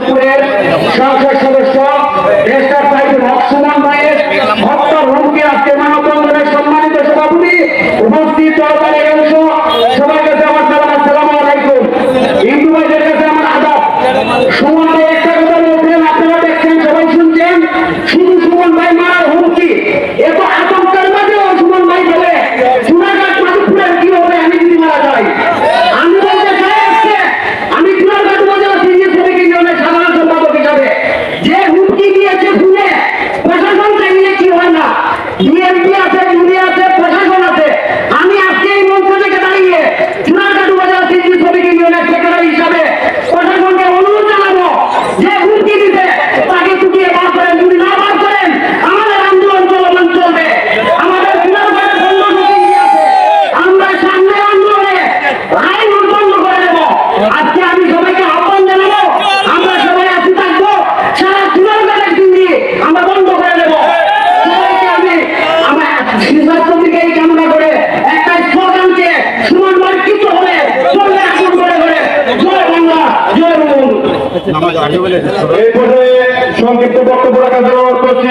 মাধবপুরের সংসদ সদস্য রেস্টার সাহেব হক ভাইয়ের ভক্ত রুমকে আজকে মানববন্ধনের সম্মানিত সভাপতি উপস্থিত সরকারের অংশ সবার কাছে আমার সালাম আসসালাম আলাইকুম। হিন্দু ভাইদের কাছে আমার আদাব। সুমন বিএনপি আছে? প্রশাসন আছে। আমি আজকে এই মঞ্চ থেকে দাঁড়িয়ে অনুরোধ জানাব যে হুমকি দিতে সামনে আন্দোলনে আইন বন্ধ করে দেব আজকে আমি সবাইকে আহ্বান জানাব, আমরা সবাই আছি থাকব। সারা চুনাঘাটের দিল্লি আমরা এই পর্যায়ে সংক্ষিপ্ত বক্তব্য রাখার জন্য অনুরোধ করছি।